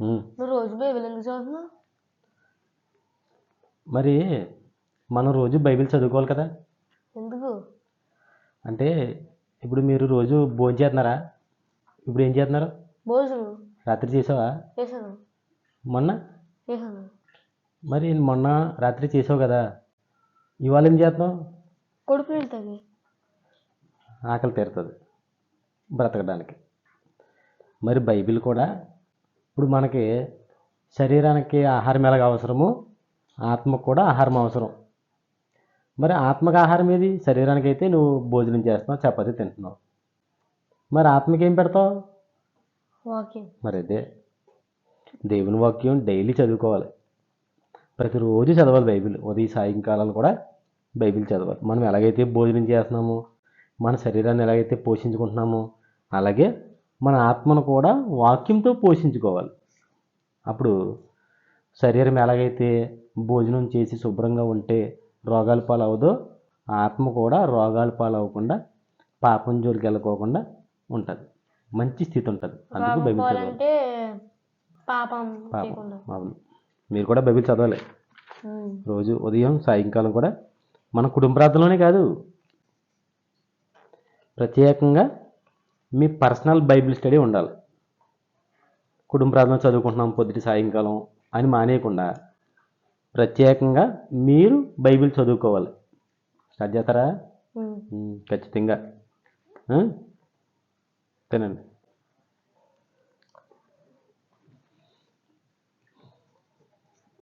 నువ్వు రోజు బైబిల్ ఎందుకు చదువుతున్నావు? మరి మనం రోజు బైబిల్ చదువుకోవాలి కదా. ఎందుకు? అంటే ఇప్పుడు మీరు రోజు భోజనం చేస్తున్నారా? ఇప్పుడు ఏం చేస్తున్నారు? భోజనం. రాత్రి చేసావా? వేసాను మొన్న? వేసాను మరి మొన్న రాత్రి చేసావు కదా. ఇవాళ ఏం చేస్తున్నావు? కొడుకు వెళ్తాగి ఆకలి తీరుతుంది. బ్రతకడానికి. మరి బైబిల్ కూడా ఇప్పుడు మనకి శరీరానికి ఆహారం ఎలాగ అవసరమో ఆత్మకు కూడా ఆహారం అవసరం. మరి ఆత్మకు ఆహారం ఏది? శరీరానికి అయితే నువ్వు భోజనం చేస్తున్నావు చపాతీ తింటున్నావు. మరి ఆత్మకి ఏం పెడతావు? మరి అదే. దేవుని వాక్యం డైలీ చదువుకోవాలి. ప్రతిరోజు చదవాలి బైబిల్. ఉదయం సాయంకాలాలు కూడా బైబిల్ చదవాలి. మనం ఎలాగైతే భోజనం చేస్తున్నామో మన శరీరాన్ని ఎలాగైతే పోషించుకుంటున్నామో అలాగే మన ఆత్మను కూడా వాక్యంతో పోషించుకోవాలి. అప్పుడు శరీరం ఎలాగైతే భోజనం చేసి శుభ్రంగా ఉంటే రోగాల పాలవదో ఆత్మ కూడా రోగాల పాలవ్వకుండా పాపం జోలికి వెళ్ళకోకుండా ఉంటుంది. మంచి స్థితి ఉంటుంది అందుకు బైబిల్ చదవాలి. పాపం అవును. మీరు కూడా బైబిల్ చదవాలి. రోజు ఉదయం సాయంకాలం కూడా మన కుటుంబ ప్రార్థనలోనే కాదు. ప్రత్యేకంగా మీ పర్సనల్ బైబిల్ స్టడీ ఉండాలి. కుటుంబ ప్రార్థన చదువుకుంటున్నాం పొద్దుటి సాయంకాలం అని మానేయకుండా ప్రత్యేకంగా మీరు బైబిల్ చదువుకోవాలి. స్టార్ట్ చేస్తారా ఖచ్చితంగా? తినండి.